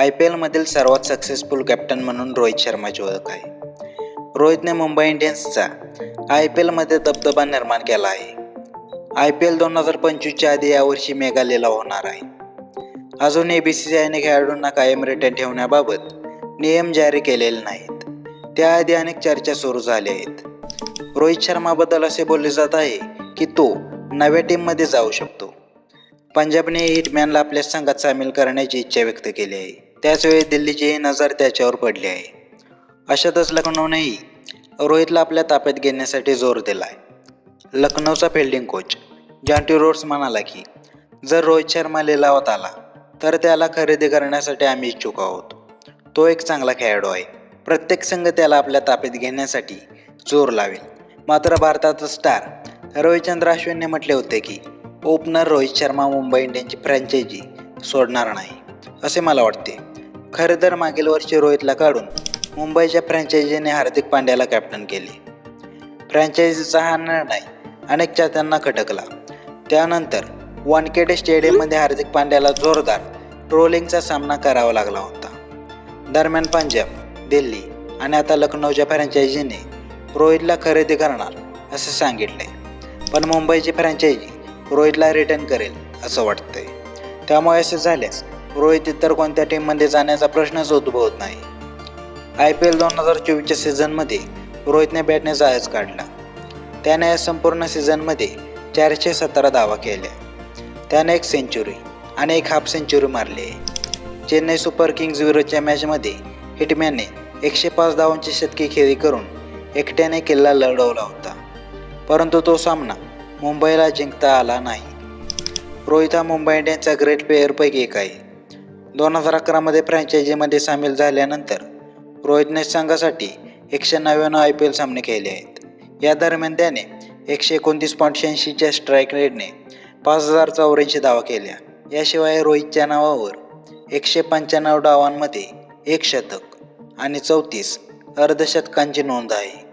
I P एलमधील सर्वात successful captain म्हणून रोहित शर्माची ओळख आहे. रोहितने मुंबई इंडियन्सचा आय पी एलमध्ये दबदबा निर्माण केला आहे. आय पी एल दोन हजार पंचवीसच्या आधी यावर्षी मेगा लिलाव होणार आहे. अजून ए बी सी सी आयने खेळाडूंना कायम रिटर्न ठेवण्याबाबत नियम जारी केलेले नाहीत. त्याआधी अनेक चर्चा सुरू झाल्या आहेत. रोहित शर्माबद्दल असे बोलले जात आहे की तो नव्या टीममध्ये जाऊ शकतो. पंजाबने हिटमॅनला आपल्या संघात सामील करण्याची इच्छा व्यक्त केली आहे. त्याचवेळी दिल्लीचीही नजर त्याच्यावर पडली आहे. अशातच लखनौनेही रोहितला आपल्या ताब्यात घेण्यासाठी जोर दिला आहे लखनौचा फिल्डिंग कोच जॉन्टी रोड्स म्हणाला की जर रोहित शर्मा लिलावत आला तर त्याला खरेदी करण्यासाठी आम्ही इच्छुक आहोत. तो एक चांगला खेळाडू आहे. प्रत्येक संघ त्याला आपल्या ताब्यात घेण्यासाठी जोर लावेल. मात्र भारताचा स्टार रविचंद्र अश्विनने म्हटले होते की ओपनर रोहित शर्मा मुंबई इंडियन्सची फ्रँचायझी सोडणार नाही असे मला वाटते. खरं तर मागील वर्षी रोहितला काढून मुंबईच्या फ्रँचायझीने हार्दिक पांड्याला कॅप्टन केले. फ्रँचायझीचा हा निर्णय अनेक चाहत्यांना खटकला. त्यानंतर वानखेडे स्टेडियममध्ये हार्दिक पांड्याला जोरदार ट्रोलिंगचा सामना करावा लागला होता. दरम्यान पंजाब दिल्ली आणि आता लखनौच्या फ्रँचायझीने रोहितला खरेदी करणार असे सांगितले. पण मुंबईची फ्रँचायझी रोहितला रिटर्न करेल असं वाटतंय. त्यामुळे असं झाल्यास रोहित इतर कोणत्या टीममध्ये जाण्याचा प्रश्नच उद्भवत नाही. आय पी एल दोन हजार चोवीसच्या सीझनमध्ये रोहितने बॅटने जायच काढला. त्याने या संपूर्ण सीझनमध्ये चारशे सतरा धावा केल्या. त्याने एक सेंचुरी आणि एक हाफ सेंचुरी मारली. आहे चेन्नई सुपर किंग्ज विरुद्धच्या मॅचमध्ये हिटमॅनने एकशे पाच धावांची शतकी खेळी करून एकट्याने किल्ला लढवला होता. परंतु तो सामना मुंबईला जिंकता आला नाही. रोहित हा मुंबई इंडियन्सचा ग्रेट प्लेअरपैकी एक आहे. दोन हजार अकरामध्ये फ्रँचायझीमध्ये सामील झाल्यानंतर रोहितने संघासाठी एकशे नव्याण्णव आय पी एल सामने खेळले आहेत. या दरम्यान त्याने एकशे एकोणतीस पॉईंट शहाऐंशीच्या स्ट्राईक रेटने पाच हजार चौऱ्याऐंशी धावा केल्या. याशिवाय रोहितच्या नावावर एकशे पंच्याण्णव डावांमध्ये एक शतक आणि चौतीस अर्धशतकांची नोंद आहे.